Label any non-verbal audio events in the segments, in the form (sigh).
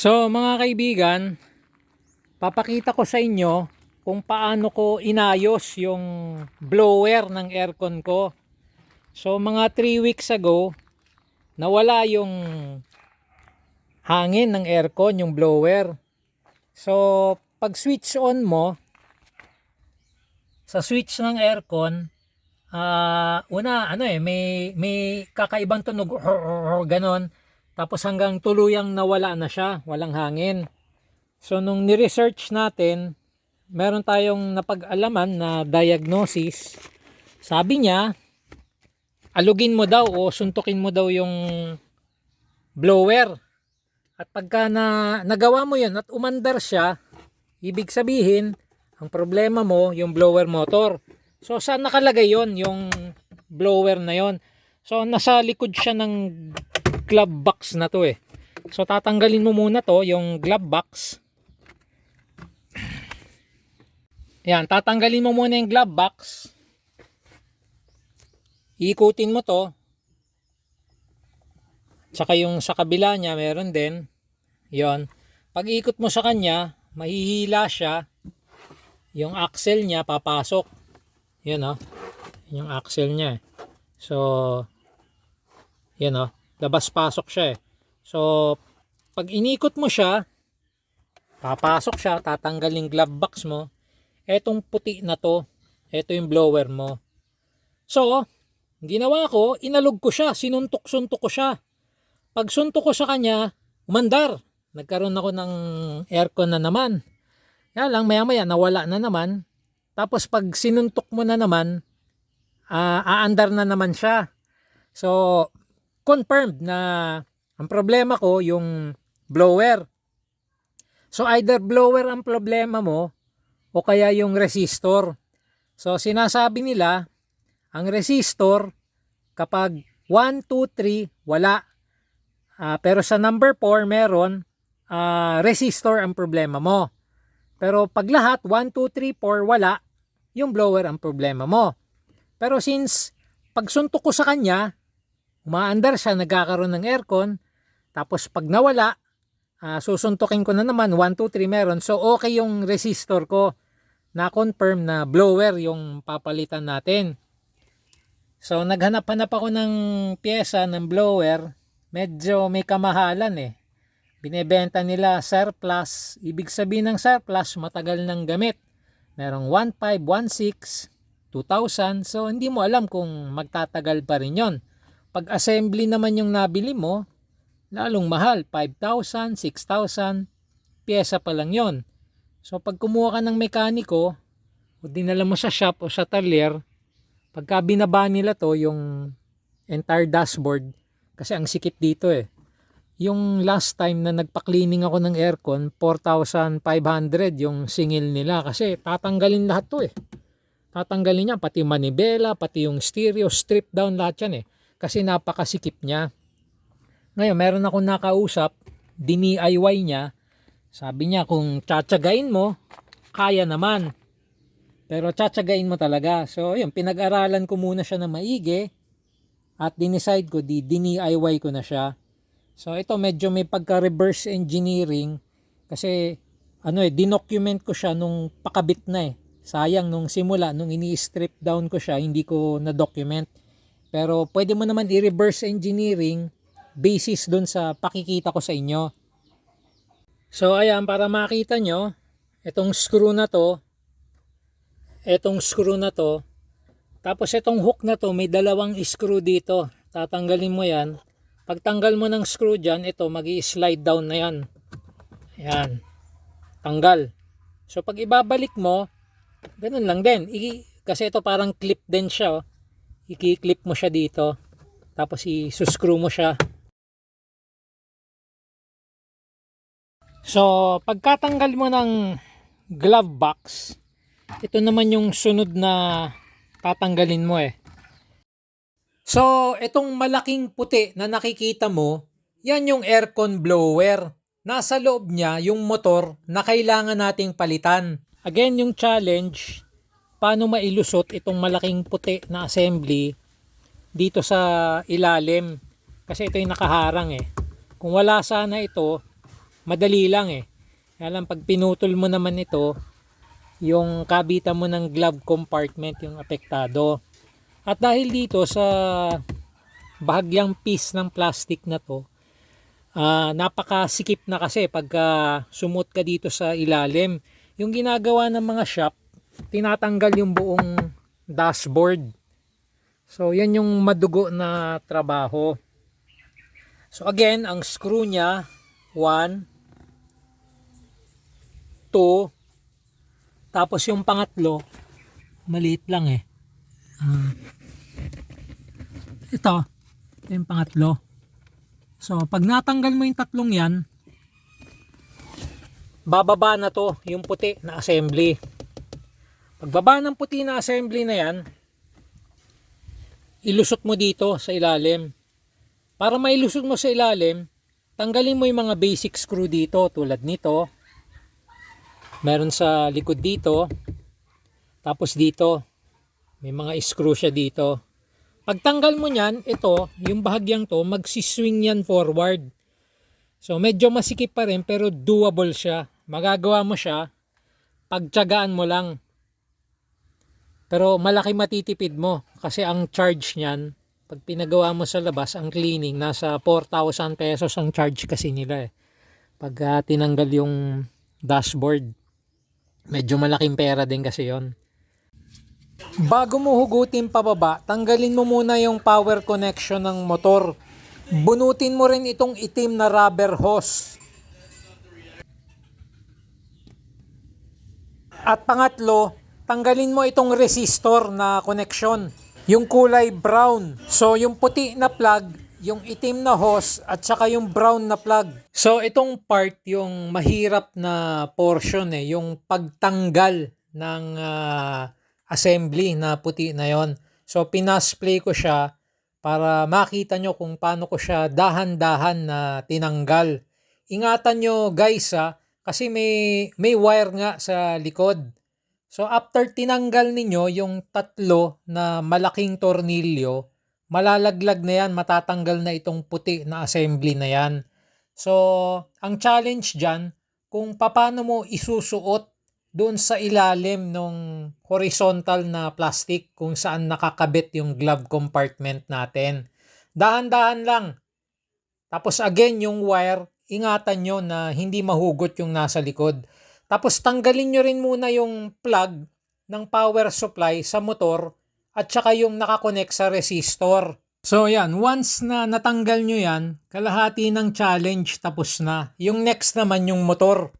So mga kaibigan, papakita ko sa inyo kung paano ko inayos yung blower ng aircon ko. So mga 3 weeks ago, nawala yung hangin ng aircon, yung blower. So pag switch on mo, sa switch ng aircon, ah una ano eh, may, may kakaibang tunog, (laughs) ganon. Tapos hanggang tuluyang nawala na siya, walang hangin. So nung ni-research natin, meron tayong napag-alaman na diagnosis. Sabi niya, alugin mo daw o suntukin mo daw yung blower. At pagka na, nagawa mo yun at umandar siya, ibig sabihin, ang problema mo, yung blower motor. So saan nakalagay yon yung blower na yon? So nasa likod siya ng glove box na to eh. So tatanggalin mo muna to, yung glove box. Yan, tatanggalin mo muna yung glove box. Ikutin mo to. Tsaka yung sa kabila niya, meron din. Yon. Pag ikot mo sa kanya, mahihila siya. Yung axle niya papasok. Yan oh. Yung axle niya. eh. So, yan oh. Labas-pasok siya eh. So, pag inikot mo siya, papasok siya, tatanggalin glove box mo. Etong puti na to, eto yung blower mo. So, ginawa ko, inalog ko siya, sinuntok-suntok ko siya. Pag suntok ko sa kanya, umandar. Nagkaroon ako ng aircon na naman. Kaya lang, maya-maya, nawala na naman. Tapos pag sinuntok mo na naman, ah, aandar na naman siya. So, confirmed na ang problema ko yung blower. So, either blower ang problema mo o kaya yung resistor. So, sinasabi nila, ang resistor, kapag 1, 2, 3, wala. Ah, pero sa number 4, meron, ah, resistor ang problema mo. Pero pag lahat, 1, 2, 3, 4, wala, yung blower ang problema mo. Pero since pagsuntok ko sa kanya, umaandar siya, nagkakaroon ng aircon, tapos pag nawala, ah, susuntukin ko na naman, 1, 2, 3 meron. So okay yung resistor ko na confirm na blower yung papalitan natin. So naghanap-hanap ako ng pyesa ng blower, medyo may kamahalan eh. Binebenta nila surplus, ibig sabihin ng surplus matagal nang gamit. Merong 1.5, 1.6, 2,000. So hindi mo alam kung magtatagal pa rin yon. Pag assembly naman yung nabili mo, lalong mahal, 5,000, 6,000, pyesa pa lang yon. So pag kumuha ka ng mekaniko, o dinala mo sa shop o sa talyer, pagka binaba nila to, yung entire dashboard, kasi ang sikip dito eh. Yung last time na nagpa-cleaning ako ng aircon, 4,500 yung singil nila kasi tatanggalin lahat to eh. Tatanggalin niya pati manibela, pati yung stereo, strip down lahat yan eh. Kasi napakasikip niya. Ngayon, meron akong nakausap, dini-IY niya, sabi niya kung tsatsagain mo, kaya naman. Pero tsatsagain mo talaga. So, yun, pinag-aralan ko muna siya na maigi at dinicide ko, di dini-IY ko na siya. So, ito medyo may pagka-reverse engineering kasi ano eh, dinocument ko siya nung pakabit na eh. Sayang nung simula, nung ini-strip down ko siya, hindi ko na-document. Pero pwede mo naman i-reverse engineering basis dun sa pakikita ko sa inyo. So ayan, para makita nyo, itong screw na to, itong screw na to, tapos itong hook na to, may dalawang screw dito. Tatanggalin mo yan. Pagtanggal mo ng screw dyan, ito, mag slide down na yan. Ayan. Tanggal. So pag ibabalik mo, ganun lang din. I- kasi ito parang clip din siya. Oh. I-clip mo siya dito. Tapos i-screw mo siya. So, pagkatanggal mo ng glove box, ito naman yung sunod na tatanggalin mo eh. So, itong malaking puti na nakikita mo, yan yung aircon blower. Nasa loob niya yung motor na kailangan nating palitan. Again, yung challenge, paano mailusot itong malaking puti na assembly dito sa ilalim. Kasi ito yung nakaharang eh. Kung wala sana ito, madali lang eh. Kaya pag pinutol mo naman ito, yung kabitan mo ng glove compartment yung apektado. At dahil dito sa bahagyang piece ng plastic na to, ah napakasikip na kasi pagka sumot ka dito sa ilalim. Yung ginagawa ng mga shop, tinatanggal yung buong dashboard. So, yan yung madugo na trabaho. So, again, ang screw niya, 1, 2, tapos yung pangatlo, maliit lang eh. Ah. ito, ito yung pangatlo. So, pag natanggal mo yung tatlong yan, bababa na to yung puti na assembly. Pagbaba ng puti na assembly na yan, ilusot mo dito sa ilalim. Para mailusot mo sa ilalim, tanggalin mo yung mga basic screw dito tulad nito. Meron sa likod dito. Tapos dito, may mga screw siya dito. Pagtanggal mo niyan, ito, yung bahagyang to, magsiswing yan forward. So medyo masikip pa rin pero doable siya. Magagawa mo siya, pagtyagaan mo lang. Pero malaki matitipid mo kasi ang charge niyan, pag pinagawa mo sa labas, ang cleaning, nasa 4,000 pesos ang charge kasi nila eh. Pag ah, tinanggal yung dashboard, medyo malaking pera din kasi yon. Bago mo hugutin pababa, tanggalin mo muna yung power connection ng motor. Bunutin mo rin itong itim na rubber hose. At pangatlo, tanggalin mo itong resistor na connection. Yung kulay brown. So yung puti na plug, yung itim na hose at saka yung brown na plug. So itong part yung mahirap na portion eh, yung pagtanggal ng ah, assembly na puti na yon. So pinasplay ko siya para makita nyo kung paano ko siya dahan-dahan na tinanggal. Ingatan nyo guys ha, kasi may, may wire nga sa likod. So after tinanggal ninyo yung tatlo na malaking tornilyo, malalaglag na yan, matatanggal na itong puti na assembly na yan. So, ang challenge dyan, kung paano mo isusuot doon sa ilalim ng horizontal na plastic kung saan nakakabit yung glove compartment natin. Dahan-dahan lang. Tapos again, yung wire, ingatan nyo na hindi mahugot yung nasa likod. Tapos tanggalin nyo rin muna yung plug ng power supply sa motor at saka yung nakakonect sa resistor. So yan, once na natanggal nyo yan, kalahati ng challenge tapos na. Yung next naman yung motor.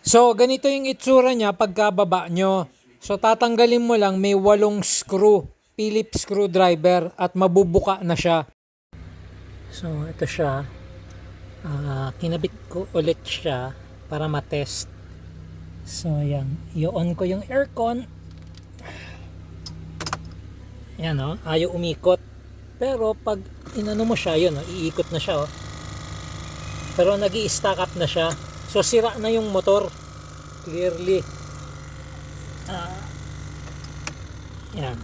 So ganito yung itsura niya pagkababa nyo. So tatanggalin mo lang may walong screw, Phillips screwdriver at mabubuka na siya. So ito siya. Ah, kinabit ko ulit siya para matest. So yan, i-on ko yung aircon. Yan o, ayaw umikot. Pero pag inano mo siya, yun o, iikot na siya o. Pero nag stack up na siya. So sira na yung motor. Clearly. Ah, yan.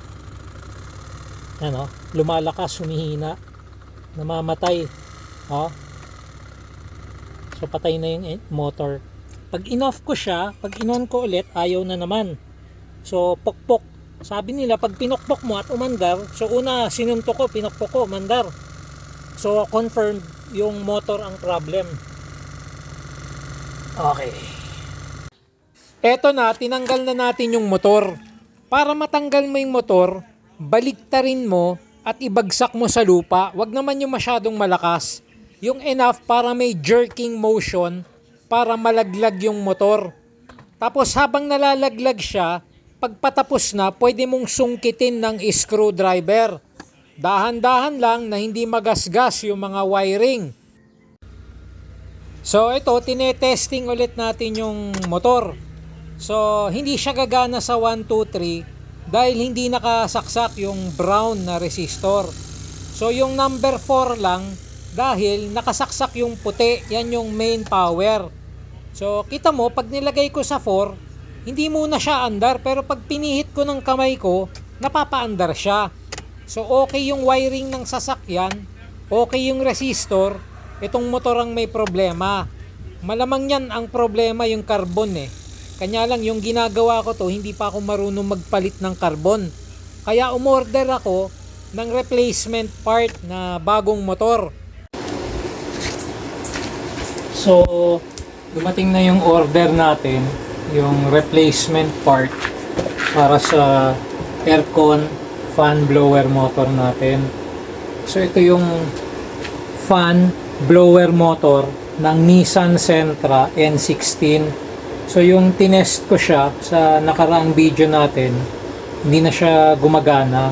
Yan o, lumalakas, humihina. Namamatay. O. So patay na yung en- motor. Pag in-off ko siya, pag in-on ko ulit, ayaw na naman. So pokpok. Sabi nila pag pinokpok mo at umandar, so una sinuntok ko, pinokpok ko, umandar. So confirm yung motor ang problem. Okay. Eto na, tinanggal na natin yung motor. Para matanggal mo yung motor, baliktarin mo at ibagsak mo sa lupa. Wag naman yung masyadong malakas. Yung enough para may jerking motion para malaglag yung motor. Tapos habang nalalaglag siya, pagpatapos na, pwede mong sungkitin ng screwdriver. Dahan-dahan lang na hindi magasgas yung mga wiring. So ito, tinetesting ulit natin yung motor. So hindi siya gagana sa 1, 2, 3 dahil hindi nakasaksak yung brown na resistor. So yung number 4 lang dahil nakasaksak yung puti, yan yung main power. So kita mo, pag nilagay ko sa 4, hindi muna siya andar pero pag pinihit ko ng kamay ko, napapaandar siya. So okay yung wiring ng sasakyan, okay yung resistor, itong motor ang may problema. Malamang yan ang problema yung carbon eh. Kanya lang yung ginagawa ko to, hindi pa ako marunong magpalit ng carbon. Kaya umorder ako ng replacement part na bagong motor. So, dumating na yung order natin, yung replacement part para sa aircon fan blower motor natin. So, ito yung fan blower motor ng Nissan Sentra N16. So, yung tinest ko siya sa nakaraang video natin, hindi na siya gumagana.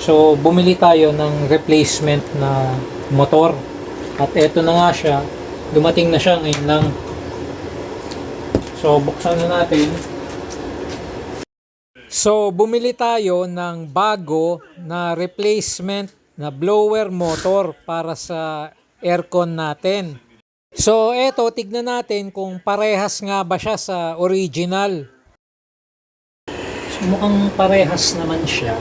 So, bumili tayo ng replacement na motor. At eto na nga siya, dumating na siya ngayon lang. So, buksan na natin. So, bumili tayo ng bago na replacement na blower motor para sa aircon natin. So, eto, tignan natin kung parehas nga ba siya sa original. So, mukhang parehas naman siya.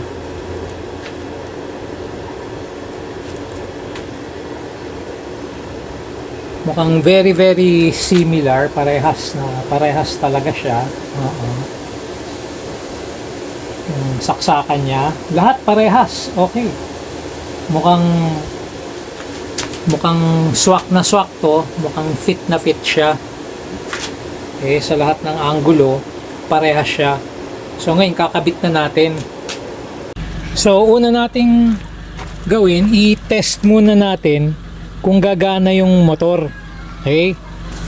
Mukhang very very similar, parehas na parehas talaga siya. Oo. Yung saksakan niya, lahat parehas. Okay. Mukhang mukhang swak na swak to, mukhang fit na fit siya. Eh sa lahat ng angulo, parehas siya. So ngayon kakabit na natin. So una nating gawin, i-test muna natin kung gagana yung motor. Okay?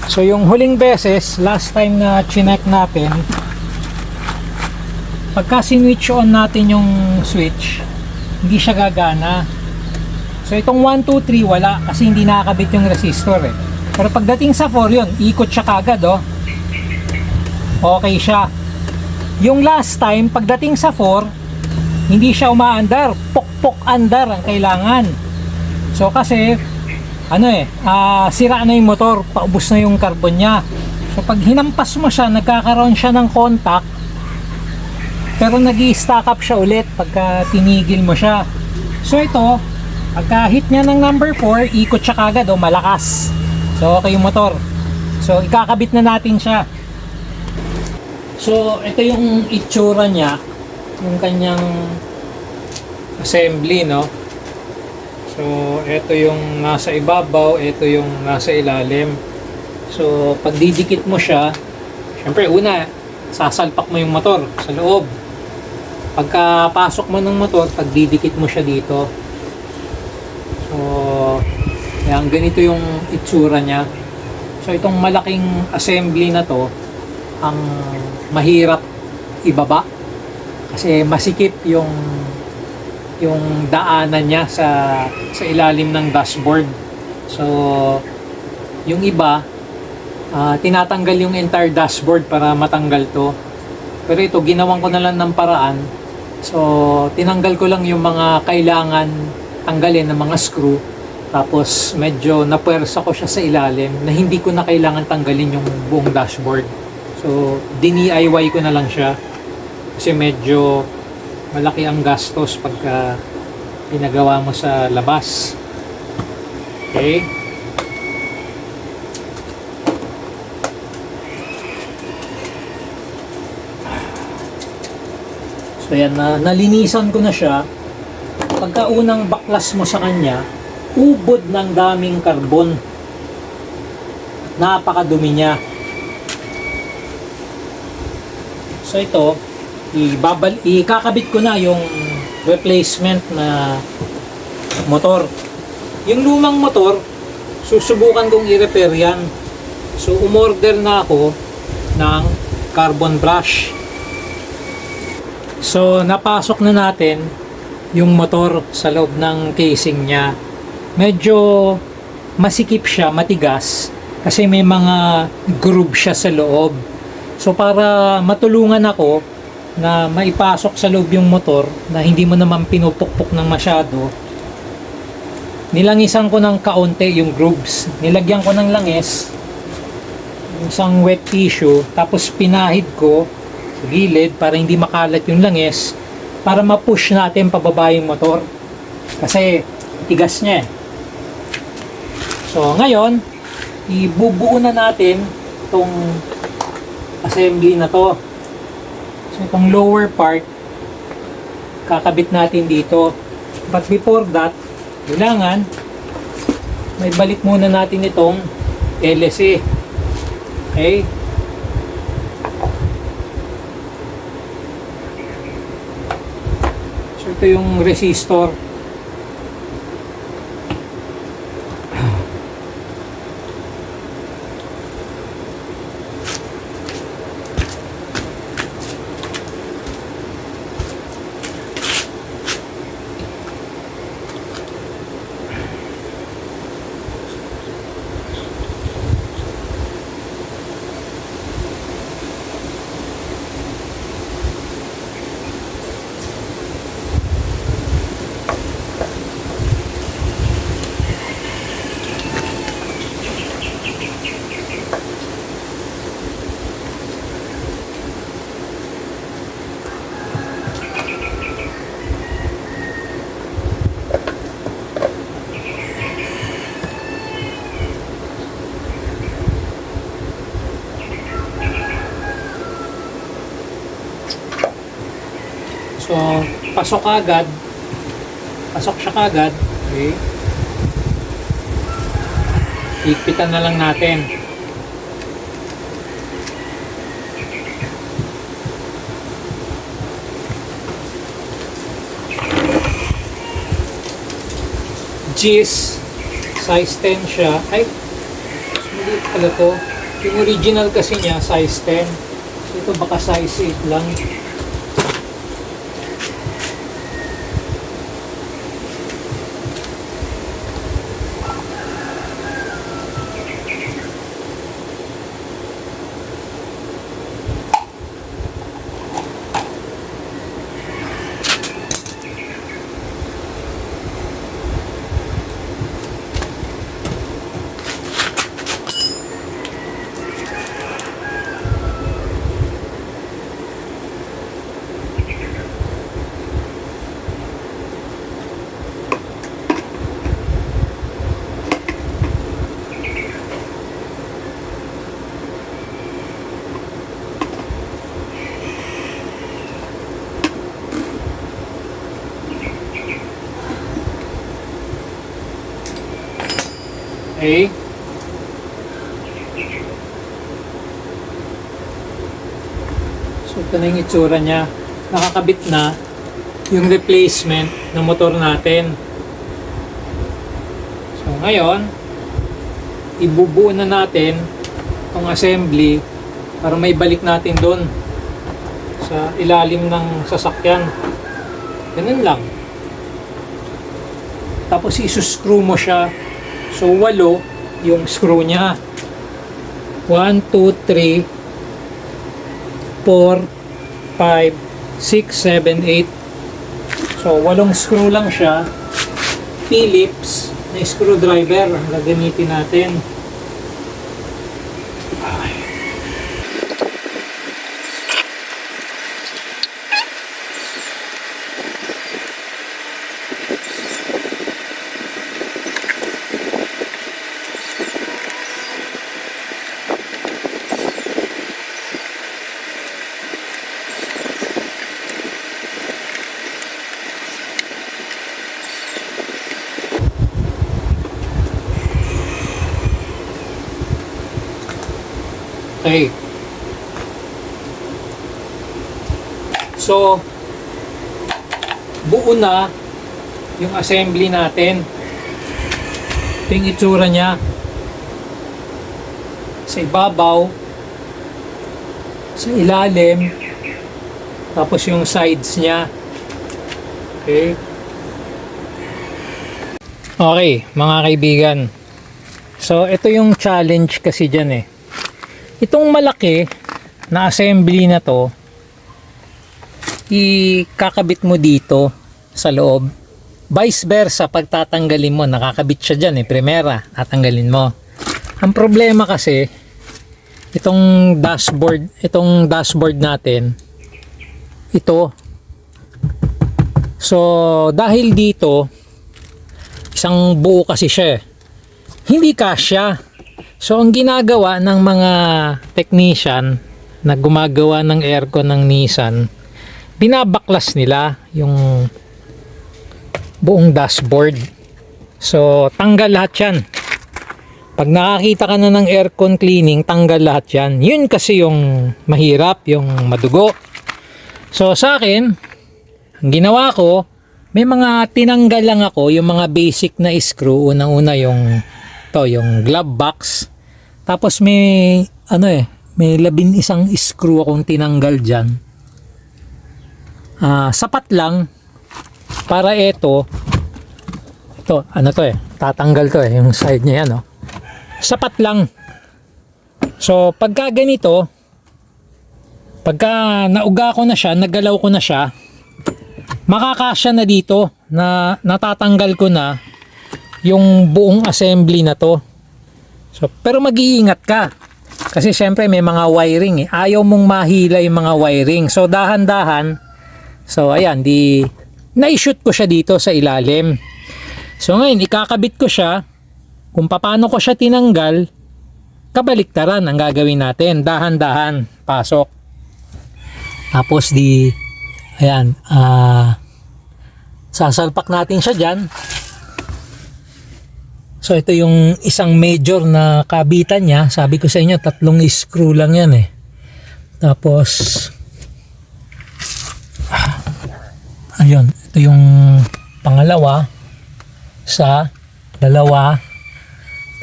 So yung huling beses, last time na chinek natin, pagka sinwitch on natin yung switch, hindi siya gagana. So itong 1, 2, 3 wala kasi hindi nakakabit yung resistor eh. Pero pagdating sa 4 yun, ikot siya kagad oh. Okay siya. Yung last time, pagdating sa 4, hindi siya umaandar. Pok-pok andar ang kailangan. So kasi, ano eh, ah, sira na yung motor, paubos na yung carbon niya. So pag hinampas mo siya, nagkakaroon siya ng contact, pero nag stack up siya ulit pagka tinigil mo siya. So ito, pagka hit niya ng number 4, ikot siya kagad o malakas. So okay yung motor. So ikakabit na natin siya. So ito yung itsura niya, yung kanyang assembly, no? So ito yung nasa ibabaw, ito yung nasa ilalim. So pag didikit mo siya, syempre una, sasalpak mo yung motor sa loob. Pagkapasok mo ng motor, pag didikit mo siya dito. So, yan, ganito yung itsura niya. So, itong malaking assembly na to, ang mahirap ibaba. Kasi masikip yung yung daanan niya sa sa ilalim ng dashboard. So, yung iba, ah, tinatanggal yung entire dashboard para matanggal to. Pero ito, ginawan ko na lang ng paraan. So, tinanggal ko lang yung mga kailangan tanggalin ng mga screw. Tapos, medyo napuwersa ko siya sa ilalim na hindi ko na kailangan tanggalin yung buong dashboard. So, DIY ko na lang siya. Kasi medyo malaki ang gastos pagka pinagawa mo sa labas. Okay? So yan, na, nalinisan ko na siya. Pagka unang baklas mo sa kanya, ubod ng daming karbon. Napakadumi niya. So ito, ibabal, ikakabit ko na yung replacement na motor. Yung lumang motor, susubukan kong i-repair yan. So umorder na ako ng carbon brush. So, napasok na natin yung motor sa loob ng casing niya. Medyo masikip siya, matigas, kasi may mga groove siya sa loob. So, para matulungan ako na maipasok sa loob yung motor na hindi mo naman pinupukpok ng masyado, nilangisan ko ng kaunti yung grooves. Nilagyan ko ng langis, isang wet tissue, tapos pinahid ko sa gilid para hindi makalat yung langis para ma-push natin pababa yung motor kasi tigas niya eh. So, ngayon, ibubuo na natin itong assembly na to. So, itong lower part, kakabit natin dito. But before that, kailangan, may balik muna natin itong LSA. Okay? So, ito yung resistor. So, pasok agad. Pasok siya kagad. Okay. Higpitan na lang natin. Gis, size 10 siya. Ay, maliit pala to. Yung original kasi niya, size 10. So, ito baka size 8 lang. Okay. So ito na yung itsura niya. Nakakabit na yung replacement ng motor natin. So ngayon, ibubuo na natin itong assembly para may balik natin doon sa ilalim ng sasakyan. Ganun lang. Tapos isuscrew mo siya So, walo yung screw niya. 1, 2, 3, 4, 5, 6, 7, 8. So, walong screw lang siya. Phillips na screwdriver ang gagamitin natin. Okay. So, buo na yung assembly natin. Ito yung itsura niya. Sa ibabaw, sa ilalim, tapos yung sides niya. Okay. Okay, mga kaibigan. So, ito yung challenge kasi dyan eh. Itong malaki na assembly na to, ikakabit mo dito sa loob. Vice versa, pag tatanggalin mo, nakakabit siya dyan eh, primera, tatanggalin mo. Ang problema kasi, itong dashboard, itong dashboard natin, ito. So, dahil dito, isang buo kasi siya eh. hindi kasya. So ang ginagawa ng mga technician na gumagawa ng aircon ng Nissan, binabaklas nila yung buong dashboard. So tanggal lahat yan. Pag nakakita ka na ng aircon cleaning, tanggal lahat yan. Yun kasi yung mahirap, yung madugo. So sa akin, ang ginawa ko, may mga tinanggal lang ako, yung mga basic na screw. Unang-una yung, to, yung glove box. Tapos may, ano eh, may labing isang screw akong tinanggal dyan. Ah, sapat lang para ito, ito, ano to eh, tatanggal to eh, yung side niya yan, oh. Sapat lang. So, pagka ganito, pagka nauga ko na siya, nagalaw ko na siya, makakasya na dito na natatanggal ko na yung buong assembly na to. So, pero mag-iingat ka. Kasi syempre may mga wiring eh. Ayaw mong mahila yung mga wiring. So, dahan-dahan. So, ayan, di na-shoot ko siya dito sa ilalim. So, ngayon, ikakabit ko siya. Kung paano ko siya tinanggal, kabaliktaran ang gagawin natin. Dahan-dahan, pasok. Tapos di, ayan, ah, sasalpak natin siya dyan. So ito yung isang major na kabitan niya. Sabi ko sa inyo, tatlong screw lang yan eh. Tapos, ah, ayun, ito yung pangalawa sa dalawa.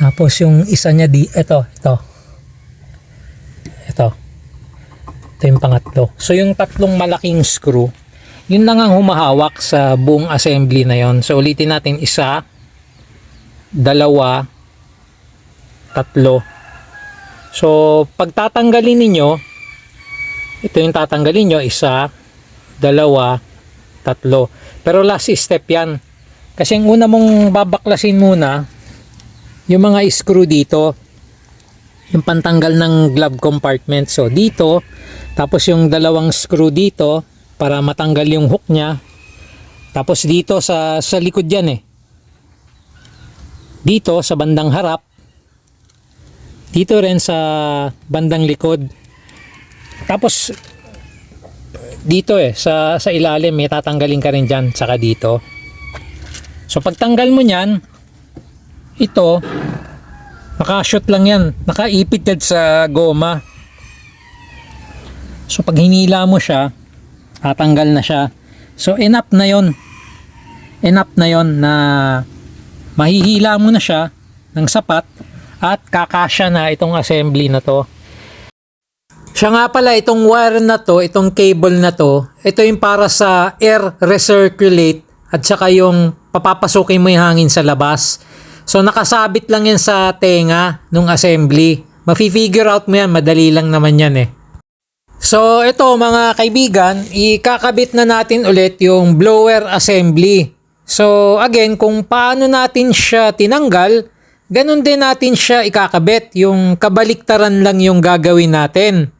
Tapos yung isa niya di, ito, ito. Ito. Ito yung pangatlo. So yung tatlong malaking screw, yun lang ang humahawak sa buong assembly na yon. So ulitin natin isa, dalawa, tatlo. So pag tatanggalin ninyo, ito yung tatanggalin nyo, isa, dalawa, tatlo. Pero last step yan. Kasi ang una mong babaklasin muna, yung mga screw dito, yung pantanggal ng glove compartment. So dito, tapos yung dalawang screw dito para matanggal yung hook niya. Tapos dito sa sa likod yan eh. Dito sa bandang harap. Dito rin sa bandang likod. Tapos dito eh sa sa ilalim may tatanggalin ka rin diyan saka dito. So pagtanggal mo niyan, ito Naka-shoot lang yan. Nakaipit yan sa goma. So pag hinila mo siya, tatanggal na siya. So enough na yon. Enough na yon na mahihila mo na siya ng sapat at kakasya na itong assembly na to. Siya nga pala itong wire na to, itong cable na to, ito yung para sa air recirculate at saka yung papapasukin mo yung hangin sa labas. So nakasabit lang yan sa tenga nung assembly. Mafi-figure out mo yan, madali lang naman yan eh. So ito mga kaibigan, ikakabit na natin ulit yung blower assembly. So again, kung paano natin siya tinanggal, ganun din natin siya ikakabit. Yung kabaliktaran lang yung gagawin natin.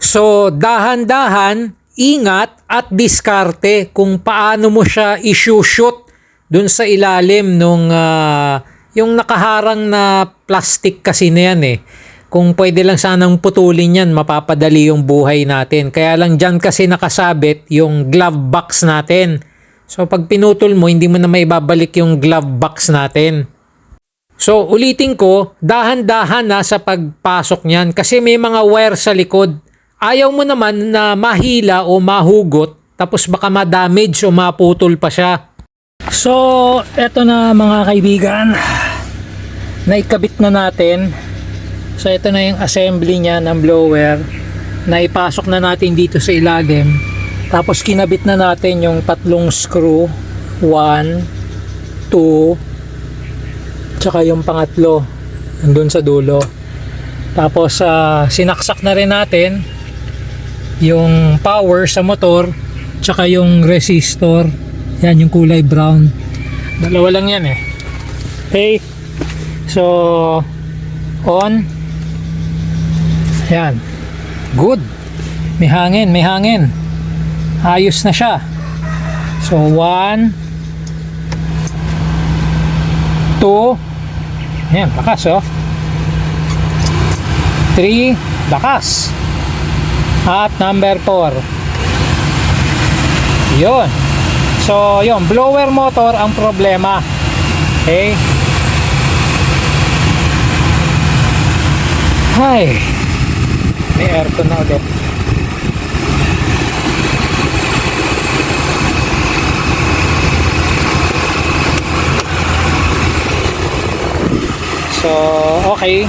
So dahan-dahan, ingat at diskarte kung paano mo siya isushoot dun sa ilalim nung ah, yung nakaharang na plastic kasi na yan eh. Kung pwede lang sanang putulin yan, mapapadali yung buhay natin. Kaya lang dyan kasi nakasabit yung glove box natin. So pag pinutol mo, hindi mo na maibabalik yung glove box natin. So ulitin ko, dahan-dahan na sa pagpasok niyan kasi may mga wire sa likod. Ayaw mo naman na mahila o mahugot tapos baka ma-damage o maputol pa siya. So, eto na mga kaibigan. Naikabit na natin. So, ito na yung assembly niya ng blower. Naipasok na natin dito sa ilalim. Tapos, kinabit na natin yung tatlong screw. One, two, tsaka yung pangatlo. Nandun sa dulo. Tapos, ah, sinaksak na rin natin yung power sa motor tsaka yung resistor. Yan yung kulay brown. Dalawa lang yan eh. Okay. So on. Yan. Good. May hangin may hangin. Ayos na siya. So one. Two. Ayan, bakas oh. 3, bakas. At number 4. Yun. So, yun, blower motor ang problema. Okay? Ay. May aircon na ulit. So, okay.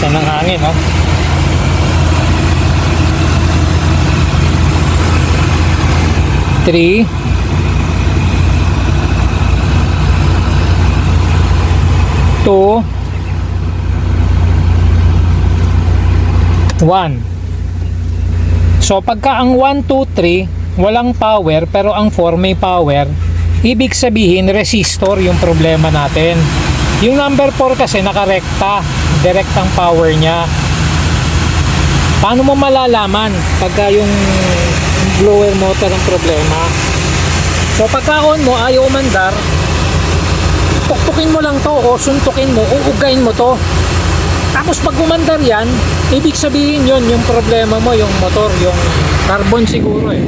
Na ng hangin, no? Three. Two. One. So pagka ang 1, 2, 3 walang power pero ang 4 may power, ibig sabihin resistor yung problema natin. Yung number 4 kasi nakarekta, direct ang power niya. Paano mo malalaman pagka yung blower motor ang problema? So pagka on mo, ayaw umandar, tuktukin mo lang to o suntukin mo, uugain mo to. Tapos pag umandar yan, ibig sabihin yon yung problema mo, yung motor, yung carbon siguro eh.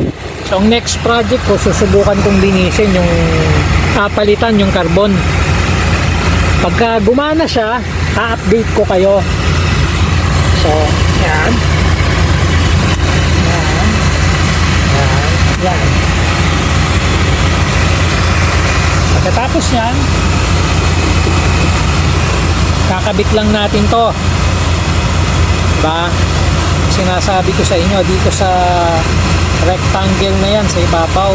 So ang next project ko, susubukan kong linisin yung papalitan yung carbon. Pagka gumana siya, ha-update ko kayo. So, yan. Yan. Yan. Yan. Pagkatapos yan, kakabit lang natin to diba sinasabi ko sa inyo dito sa rectangle na yan sa ibabaw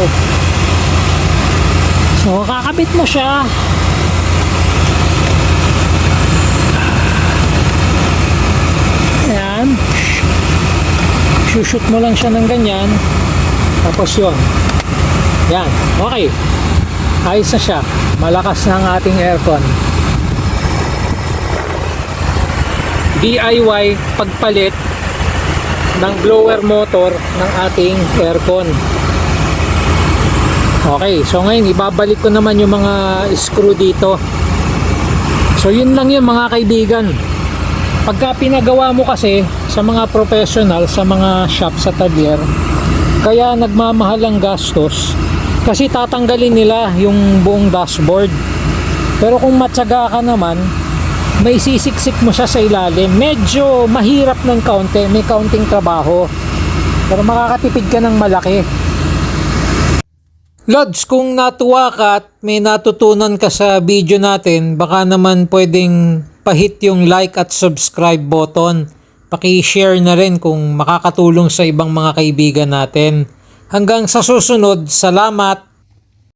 so kakabit mo siya yan shoot mo lang siya ng ganyan. Tapos yun. Yan okay. Ayos na siya. Malakas na ang ating aircon. DIY pagpalit ng blower motor ng ating aircon. Okay, so ngayon ibabalik ko naman yung mga screw dito. So yun lang yun mga kaibigan. Pagka pinagawa mo kasi sa mga professional, sa mga shop sa talyer, kaya nagmamahal ang gastos kasi tatanggalin nila yung buong dashboard. Pero kung matyaga ka naman, may sisiksik mo siya sa ilalim. Medyo mahirap ng kaunti, may kaunting trabaho. Pero makakatipid ka ng malaki. Lods, kung natuwa ka at may natutunan ka sa video natin, baka naman pwedeng pahit yung like at subscribe button. Paki-share na rin kung makakatulong sa ibang mga kaibigan natin. Hanggang sa susunod, salamat!